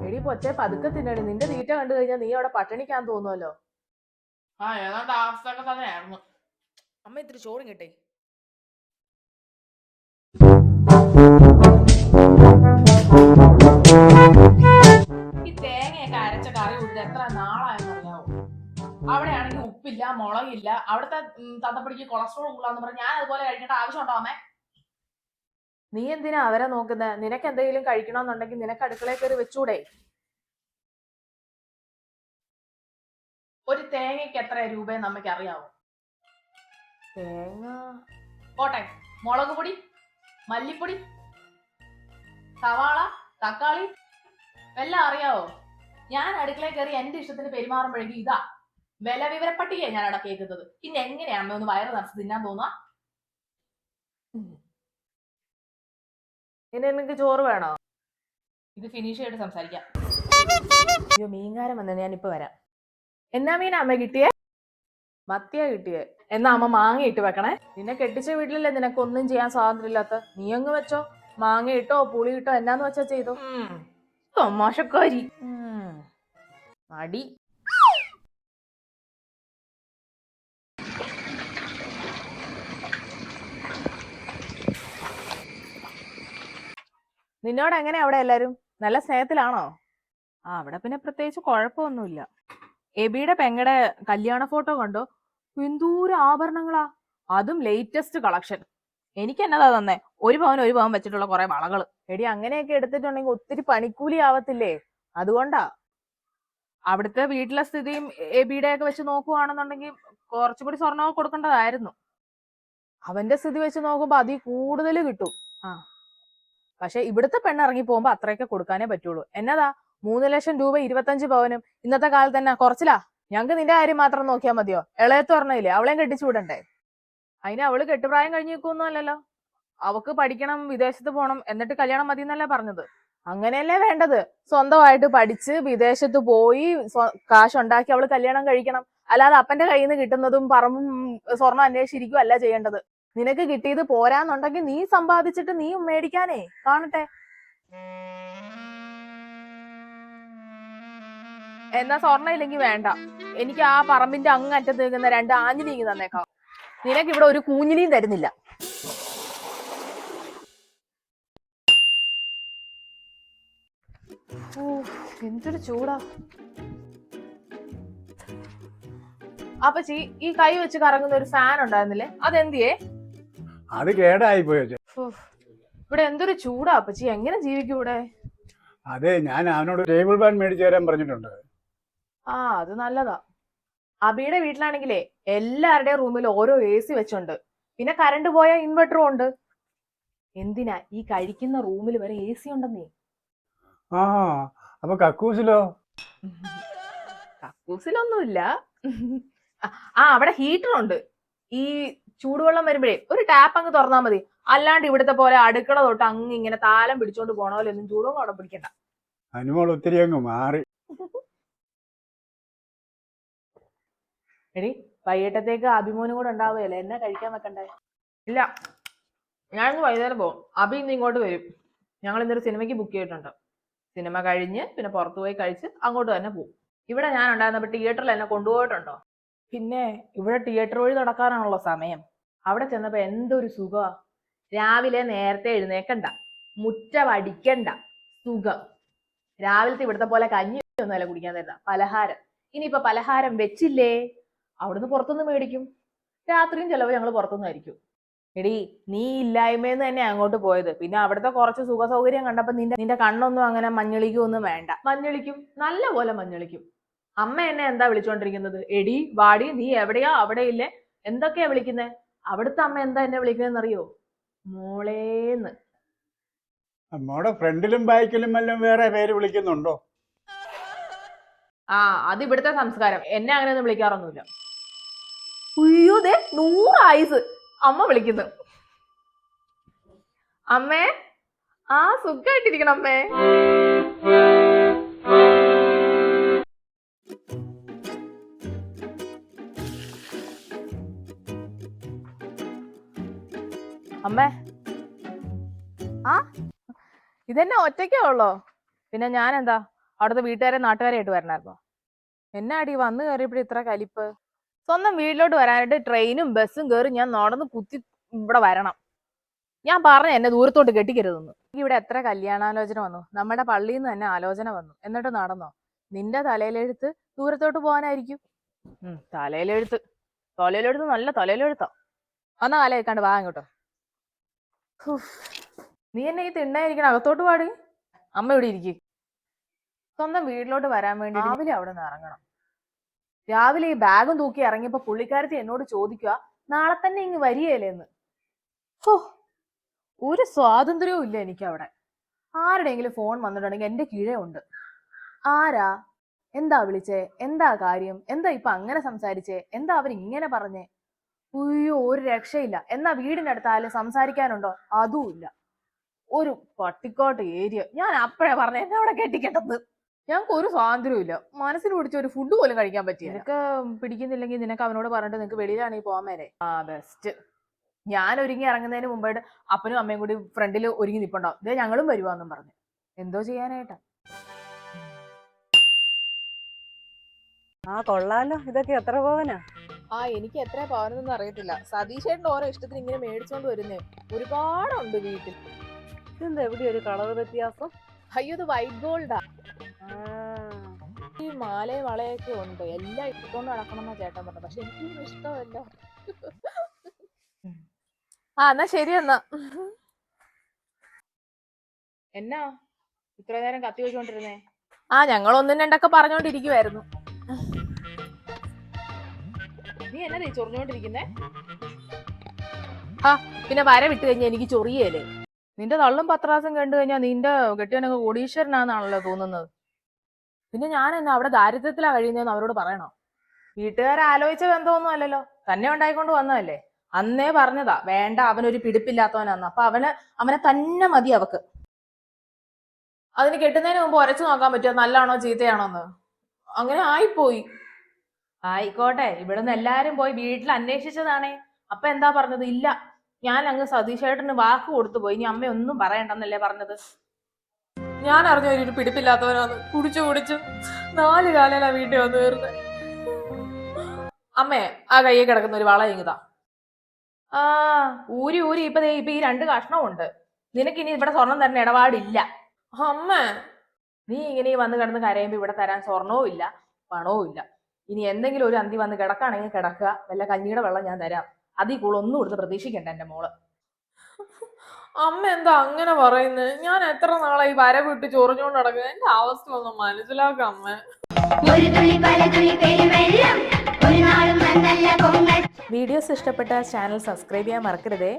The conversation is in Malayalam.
എടി പൊച്ചെ പതുക്കെ തിന്നണി നിന്റെ തീറ്റ കണ്ടു കഴിഞ്ഞാൽ നീ അവിടെ പട്ടിണിക്കാൻ തോന്നുമല്ലോ ആ ഏതാണ്ട് അവസ്ഥയൊക്കെ തന്നെയായിരുന്നു അമ്മ ഇത്തിരി ചോറും കിട്ടേ. ഈ തേങ്ങയൊക്കെ അരച്ച കറി കൂട്ടിട്ട് എത്ര നാളായെന്ന് അറിയാവോ അവിടെയാണെങ്കിൽ ഉപ്പില്ല മുളകില്ല. അവിടുത്തെ തത്തപ്പടിക്ക് കൊളസ്ട്രോൾ കൂടാന്ന് പറഞ്ഞു ഞാൻ അതുപോലെ കഴിക്കേണ്ട ആവശ്യമുണ്ടോ അമ്മേ? നീ എന്തിനാ അവരെ നോക്കുന്നത് നിനക്ക് എന്തെങ്കിലും കഴിക്കണമെന്നുണ്ടെങ്കിൽ നിനക്ക് അടുക്കളയിൽ കയറി വെച്ചൂടെ? ഒരു തേങ്ങയ്ക്ക് എത്ര രൂപയെന്ന് നമുക്ക് അറിയാവോ? തേങ്ങ? പോട്ടെ. മുളക് പൊടി മല്ലിപ്പൊടി സവാള തക്കാളി എല്ലാം അറിയാവോ? ഞാൻ അടുക്കളയിൽ കയറി എന്റെ ഇഷ്ടത്തിന് പെരുമാറുമ്പോഴേക്കും ഇതാ. വില വിവരപ്പട്ടികയാണ് ഞാൻ അവിടെ കേൾക്കുന്നത്. പിന്നെ എങ്ങനെയാ അമ്മ ഒന്ന് വയറ് നിറച്ച് തിന്നാൻ തോന്നാ? ഇനി നിനക്ക് ചോറ് വേണോ? ഇത് ഫിനിഷ് ചെയ്തിട്ട് സംസാരിക്കാം. അയ്യോ മീൻകാരൻ വന്ന. ഞാനിപ്പോ ഇപ്പൊ വരാം. എന്നാ മീനാ അമ്മ കിട്ടിയേ? മത്തിയ കിട്ടിയേ. എന്നാ അമ്മ മാങ്ങ ഇട്ട് വെക്കണേ. നിന്നെ കെട്ടിച്ച വീട്ടിലല്ലേ നിനക്കൊന്നും ചെയ്യാൻ സ്വാതന്ത്ര്യമില്ലാത്ത നീ അങ്ങ് വെച്ചോ. മാങ്ങ ഇട്ടോ പുളി ഇട്ടോ എന്നാന്ന് വെച്ചാ ചെയ്തോ. തമാശക്കാരി. ഉം. മടി. നിന്നോട് എങ്ങനെ അവിടെ എല്ലാരും? നല്ല സ്നേഹത്തിലാണോ? ആ അവിടെ പിന്നെ പ്രത്യേകിച്ച് കുഴപ്പമൊന്നുമില്ല. എബിയുടെ പെങ്ങടെ കല്യാണ ഫോട്ടോ കണ്ടോ? എന്തൂര ആഭരണങ്ങളാ. അതും ലേറ്റസ്റ്റ് കളക്ഷൻ എനിക്ക് എന്നതാ തന്നെ? ഒരു പവൻ ഒരു പവൻ വെച്ചിട്ടുള്ള കുറെ വളകൾ എടി അങ്ങനെയൊക്കെ എടുത്തിട്ടുണ്ടെങ്കിൽ ഒത്തിരി പണിക്കൂലി ആവത്തില്ലേ? അതുകൊണ്ടാ. അവിടുത്തെ വീട്ടിലെ സ്ഥിതിയും എബിയുടെ ഒക്കെ വെച്ച് നോക്കുവാണെന്നുണ്ടെങ്കിൽ കുറച്ചുകൂടി സ്വർണമൊക്കെ കൊടുക്കേണ്ടതായിരുന്നു. അവന്റെ സ്ഥിതി വെച്ച് നോക്കുമ്പോ അതിൽ കൂടുതൽ കിട്ടും. ആ. പക്ഷെ ഇവിടുത്തെ പെണ്ണ് ഇറങ്ങി പോകുമ്പോ അത്രയൊക്കെ കൊടുക്കാനേ പറ്റുള്ളൂ. എന്നതാ? മൂന്ന് ലക്ഷം രൂപ ഇരുപത്തഞ്ച് പവനും ഇന്നത്തെ കാലത്ത് തന്നെ കുറച്ചിലാ? ഞങ്ങക്ക് നിന്റെ കാര്യം മാത്രം നോക്കിയാൽ മതിയോ? ഇളയത്ത് പറഞ്ഞില്ലേ അവളെയും കെട്ടിച്ചു വിടണ്ടേ? അതിന് അവൾ കെട്ടുപ്രായം കഴിഞ്ഞ് നിൽക്കുന്നല്ലോ അവക്ക് പഠിക്കണം വിദേശത്ത് പോണം എന്നിട്ട് കല്യാണം മതി എന്നല്ലേ പറഞ്ഞത്. അങ്ങനെയല്ലേ വേണ്ടത്? സ്വന്തമായിട്ട് പഠിച്ച് വിദേശത്ത് പോയി കാശ് കാശുണ്ടാക്കി അവൾ കല്യാണം കഴിക്കണം. അല്ലാതെ അപ്പന്റെ കയ്യിൽ നിന്ന് കിട്ടുന്നതും പറമ്പും സ്വർണം അന്വേഷിച്ചിരിക്കും അല്ല ചെയ്യേണ്ടത്. നിനക്ക് കിട്ടിയത് പോരാന്നുണ്ടെങ്കിൽ നീ സമ്പാദിച്ചിട്ട് നീ മേടിക്കാനേ. കാണട്ടെ. എന്നാ സ്വർണ ഇല്ലെങ്കിൽ വേണ്ട. എനിക്ക് ആ പറമ്പിന്റെ അങ്ങറ്റത്ത് നിൽക്കുന്ന രണ്ട് ആഞ്ഞിലിങ്ങി തന്നേക്കാം. നിനക്ക് ഇവിടെ ഒരു കൂഞ്ഞിലിയും തരുന്നില്ല. ഓ, എന്തൊരു ചൂടാ. അപ്പച്ചി ഈ കൈ വെച്ച് കറങ്ങുന്ന ഒരു ഫാൻ ഉണ്ടായിരുന്നില്ലേ? അതെന്തിയേ? അത് കേടായി പോയോ. ഇവിടെ എന്തൊരു ചൂടാ അപ്പച്ചി. എങ്ങനെ ജീവിക്കും ഇവിടെ? അതെ ഞാൻ അവനോട് ടേബിൾ ഫാൻ മേടിച്ചു തരാൻ പറഞ്ഞിട്ടുണ്ട്. ആ അത് നല്ലതാ. അബിയുടെ വീട്ടിലാണെങ്കിലേ എല്ലാവരുടെയും റൂമിൽ ഓരോ എ സി വെച്ചുണ്ട്. പിന്നെ കറണ്ട് പോയ ഇൻവെർട്ടറും ഉണ്ട്. എന്തിനാ ഈ കഴിക്കുന്ന റൂമിൽ വരെ എ സി ഉണ്ടെന്നേ? ആ അപ്പൊ കക്കൂസിലോ? കക്കൂസിലൊന്നുമില്ല. ആ അവിടെ ഹീറ്റർ ഉണ്ട് ഈ ചൂടുവെള്ളം വരുമ്പോഴേ ഒരു ടാപ്പ് അങ്ങ് തുറന്നാൽ മതി. അല്ലാണ്ട് ഇവിടുത്തെ പോലെ അടുക്കള തൊട്ട് അങ്ങ് ഇങ്ങനെ താലം പിടിച്ചോണ്ട് പോണ പോലെ ഒന്നും ചൂടുവെള്ളം അവിടെ പിടിക്കണ്ട. അനുമോൾ ഒത്തിരി അങ്ങ് മാറി. എടി വൈകിട്ടത്തേക്ക് അഭിമോനും കൂടെ ഉണ്ടാവുകയല്ലേ? എന്നെ കഴിക്കാൻ വെക്കണ്ടേ? ഇല്ല. ഞാനിന്ന് വൈകുന്നേരം പോകും അഭി ഇന്ന് ഇങ്ങോട്ട് വരും. ഞങ്ങൾ ഇന്നൊരു സിനിമയ്ക്ക് ബുക്ക് ചെയ്തിട്ടുണ്ട്. സിനിമ കഴിഞ്ഞ് പിന്നെ പുറത്തു പോയി കഴിച്ച് അങ്ങോട്ട് തന്നെ പോകും ഇവിടെ ഞാൻ ഉണ്ടായിരുന്നപ്പോൾ തിയേറ്ററിൽ എന്നെ കൊണ്ടുപോയിട്ടുണ്ടോ? പിന്നെ ഇവിടെ തിയേറ്റർ വഴി നടക്കാനാണല്ലോ സമയം. അവിടെ ചെന്നപ്പോ എന്തൊരു സുഖമാ രാവിലെ നേരത്തെ എഴുന്നേക്കണ്ട. മുറ്റവടിക്കണ്ട സുഖം. രാവിലത്തെ ഇവിടുത്തെ പോലെ കഞ്ഞി ഒന്നുമല്ല കുടിക്കാൻ തരുന്ന. പലഹാരം. ഇനിയിപ്പോ പലഹാരം വെച്ചില്ലേ? അവിടുന്ന് പുറത്തുനിന്ന് മേടിക്കും. രാത്രിയും ചിലവ് ഞങ്ങൾ പുറത്തുനിന്നായിരിക്കും എടി നീ ഇല്ലായ്മയെന്ന് തന്നെ അങ്ങോട്ട് പോയത്. പിന്നെ അവിടുത്തെ കുറച്ച് സുഖ സൗകര്യം കണ്ടപ്പോ നിന്റെ നിന്റെ കണ്ണൊന്നും അങ്ങനെ മഞ്ഞളിക്കൊന്നും വേണ്ട. മഞ്ഞളിക്കും. നല്ല പോലെ മഞ്ഞളിക്കും. അമ്മ എന്നെ എന്താ വിളിച്ചോണ്ടിരിക്കുന്നത്? എടി വാടി നീ എവിടെയാ? അവിടെ ഇല്ലേ? എന്തൊക്കെയാ വിളിക്കുന്നേ? അവിടുത്തെ അമ്മ എന്താ എന്നെ വിളിക്കുന്നതെന്ന് അറിയോ മോളേന്ന്. അമ്മയുടെ ഫ്രണ്ടിലും ബാക്കിലും എല്ലാം വേറെ പേര് വിളിക്കുന്നുണ്ടോ? ആ അത് ഇവിടുത്തെ സംസ്കാരം. എന്നെ അങ്ങനെ ഒന്നും വിളിക്കാറൊന്നുമില്ല. ഉയ്യോ ദേ നൂറ് ആയുസ് അമ്മ വിളിക്കുന്നു. അമ്മേ ആ സുഖമായിട്ടിരിക്കണം അമ്മേ. അമ്മേ. ആ? ഇതെന്നെ ഒറ്റയ്ക്കേ ഉള്ളോ? പിന്നെ ഞാൻ എന്താ അവിടുത്തെ വീട്ടുകാരെ നാട്ടുകാരെ ആയിട്ട് വരണായിരുന്നോ? എന്നാ അടി വന്നു കയറിയപ്പോഴും ഇത്ര കലിപ്പ്? സ്വന്തം വീട്ടിലോട്ട് വരാനായിട്ട് ട്രെയിനും ബസ്സും കയറി ഞാൻ നടന്ന് കുത്തി ഇവിടെ വരണം. ഞാൻ പറഞ്ഞ എന്നെ ദൂരത്തോട്ട് കെട്ടിക്കരുതെന്ന്. ഇവിടെ എത്ര കല്യാണാലോചന വന്നു? നമ്മുടെ പള്ളിയിൽ നിന്ന് തന്നെ ആലോചന വന്നു. എന്നിട്ട് നടന്നോ? നിന്റെ തലയിലെഴുത്ത് ദൂരത്തോട്ട് പോകാനായിരിക്കും. തലയിലെഴുത്ത്. തലയിലെഴുത്ത് നല്ല തലയിലെഴുത്താ. വന്ന കാലം കേൾക്കാണ്ട് വാ ഇങ്ങോട്ടോ ഹുഫ്. നീ എന്നെ ഈ തിണ്ണായിരിക്കണം അകത്തോട്ട് പാടി. അമ്മ ഇവിടെ ഇരിക്കും. സ്വന്തം വീട്ടിലോട്ട് വരാൻ വേണ്ടി രാവിലെ അവിടെ നിന്ന് ഇറങ്ങണം. രാവിലെ ഈ ബാഗും തൂക്കി ഇറങ്ങിയപ്പോ പുള്ളിക്കാരത്തി എന്നോട് ചോദിക്കുക നാളെ തന്നെ ഇങ്ങ് വരികയല്ലേന്ന് ഹോ ഒരു സ്വാതന്ത്ര്യവും ഇല്ല എനിക്ക് അവിടെ ആരുടെയെങ്കിലും ഫോൺ വന്നിട്ടുണ്ടെങ്കിൽ എന്റെ കീഴേ ഉണ്ട്. ആരാ? എന്താ വിളിച്ചേ? എന്താ കാര്യം? എന്താ ഇപ്പൊ അങ്ങനെ സംസാരിച്ചേ? എന്താ അവരിങ്ങനെ ഇങ്ങനെ പറഞ്ഞേ? ഉയ്യോ ഒരു രക്ഷയില്ല. എന്നാ വീടിന്റെ അടുത്തായാലും സംസാരിക്കാനുണ്ടോ? അതും ഇല്ല. ഒരു പട്ടിക്കോട്ട് ഏരിയ. ഞാൻ അപ്പഴേ പറഞ്ഞ എന്നെ അവിടെ കെട്ടിക്കെട്ടത് ഞങ്ങൾക്ക് ഒരു സ്വാതന്ത്ര്യം ഇല്ല. മനസ്സിന് പിടിച്ച ഒരു ഫുഡ് പോലും കഴിക്കാൻ പറ്റിയ നിനക്ക് പിടിക്കുന്നില്ലെങ്കിൽ നിനക്ക് അവനോട് പറഞ്ഞിട്ട് നിനക്ക് വെളിയിലാണെങ്കിൽ പോകാൻ മേലെ. ആ ബെസ്റ്റ് ഞാൻ ഒരുങ്ങി ഇറങ്ങുന്നതിന് മുമ്പായിട്ട് അപ്പനും അമ്മയും കൂടി ഫ്രണ്ടിൽ ഒരുങ്ങി നിൽപ്പുണ്ടാവും ഇതേ ഞങ്ങളും വരുവാന്നും പറഞ്ഞു. എന്തോ ചെയ്യാനായിട്ടാ. ആ കൊള്ളാലോ. ഇതൊക്കെ എത്ര പവനാ ആ എനിക്ക് എത്ര പവനെന്നൊന്നും അറിയത്തില്ല. സതീഷേട്ടന്റെ ഓരോ ഇഷ്ടത്തിന് ഇങ്ങനെ മേടിച്ചോണ്ട് വരുന്നേ. ഒരുപാടുണ്ട് വീട്ടിൽ. ഇതെന്താ എവിടെ ഒരു കളർ വ്യത്യാസം? അയ്യോ ഇത് വൈറ്റ് ഗോൾഡാ ആ, ഈ മാലയും വളയൊക്കെ ഉണ്ട്. എല്ലാം ഇട്ടുകൊണ്ട് നടക്കണമെന്നാ ചേട്ടൻ പറഞ്ഞത്. പക്ഷെ എനിക്കൊന്നും ഇഷ്ടമല്ല. ആ എന്നാ ശരി എന്നാ. എന്നാ? ഇത്ര നേരം കത്തി വെച്ചോണ്ടിരുന്നേ. ആ ഞങ്ങൾ ഒന്നും രണ്ടൊക്കെ പറഞ്ഞോണ്ടിരിക്കുവായിരുന്നു. നീ എന്നാ നീ ചൊറിഞ്ഞോണ്ടിരിക്കുന്നേ? ആ പിന്നെ വര വിട്ട് കഴിഞ്ഞാൽ എനിക്ക് ചൊറിയല്ലേ നിന്റെ തള്ളും പത്രാസം കണ്ടു കഴിഞ്ഞാൽ നിന്റെ കെട്ടിയനൊക്കെ കോടീശ്വരനാണെന്നാണല്ലോ തോന്നുന്നത്. പിന്നെ ഞാൻ എന്നാ അവിടെ ദാരിദ്ര്യത്തിലാ കഴിയുന്നതെന്ന് അവരോട് പറയണോ? വീട്ടുകാരെ ആലോചിച്ച ബന്ധമൊന്നും അല്ലല്ലോ. തന്നെ ഉണ്ടായിക്കൊണ്ട് വന്നതല്ലേ? അന്നേ പറഞ്ഞതാ വേണ്ട അവനൊരു പിടിപ്പില്ലാത്തവനാന്ന്. അപ്പൊ അവന് അവനെ തന്നെ മതി അവക്ക്. അതിന് കെട്ടുന്നതിന് മുമ്പ് ഉരച്ചു നോക്കാൻ പറ്റുമോ നല്ലാണോ ചീത്തയാണോ എന്ന് അങ്ങനെ ആയിപ്പോയി. ആയിക്കോട്ടെ. ഇവിടുന്ന് എല്ലാരും പോയി വീട്ടിൽ അന്വേഷിച്ചതാണേ. അപ്പൊ എന്താ പറഞ്ഞത്? ഇല്ല. ഞാൻ അങ്ങ് സതീഷേട്ടന് വാക്ക് കൊടുത്തു പോയി. ഇനി അമ്മ ഒന്നും പറയണ്ടെന്നല്ലേ പറഞ്ഞത്? ഞാൻ അറിഞ്ഞ ഒരു പിടിപ്പില്ലാത്തവനാണ് കുടിച്ചു കുടിച്ചു നാല് കാലയിലാ വീട്ടിൽ വന്നു തീർന്ന് അമ്മേ ആ കയ്യെ കിടക്കുന്ന ഒരു വള ഇങ്ങതാ ആ ഊരി ഊരി ഇപ്പൊ ഇപ്പൊ ഈ രണ്ട് കഷ്ണമുണ്ട് നിനക്ക് ഇനി ഇവിടെ സ്വർണം തരുന്ന ഇടപാടില്ല. അമ്മ. നീ ഇങ്ങനെ വന്ന് കിടന്ന് കരയുമ്പോ ഇവിടെ തരാൻ സ്വർണവും ഇല്ല പണവും ഇല്ല. ഇനി എന്തെങ്കിലും ഒരു അന്തി വന്ന് കിടക്കുകയാണെങ്കിൽ കിടക്കുക. വല്ല കഞ്ഞിയുടെ വെള്ളം ഞാൻ തരാം. അതിൽ കൂടുതൽ ഒന്നും കൊടുത്ത് പ്രതീക്ഷിക്കണ്ട എന്റെ മോൾ. അമ്മ എന്താ അങ്ങനെ പറയുന്നത് ഞാൻ എത്ര നാളായി വര വിട്ട് ചൊറിഞ്ഞോണ്ട് നടക്കുന്നത് എന്റെ അവസ്ഥ ഒന്ന് മനസ്സിലാക്കാം അമ്മ. വീഡിയോസ് ഇഷ്ടപ്പെട്ട ചാനൽ സബ്സ്ക്രൈബ് ചെയ്യാൻ മറക്കരുതേ.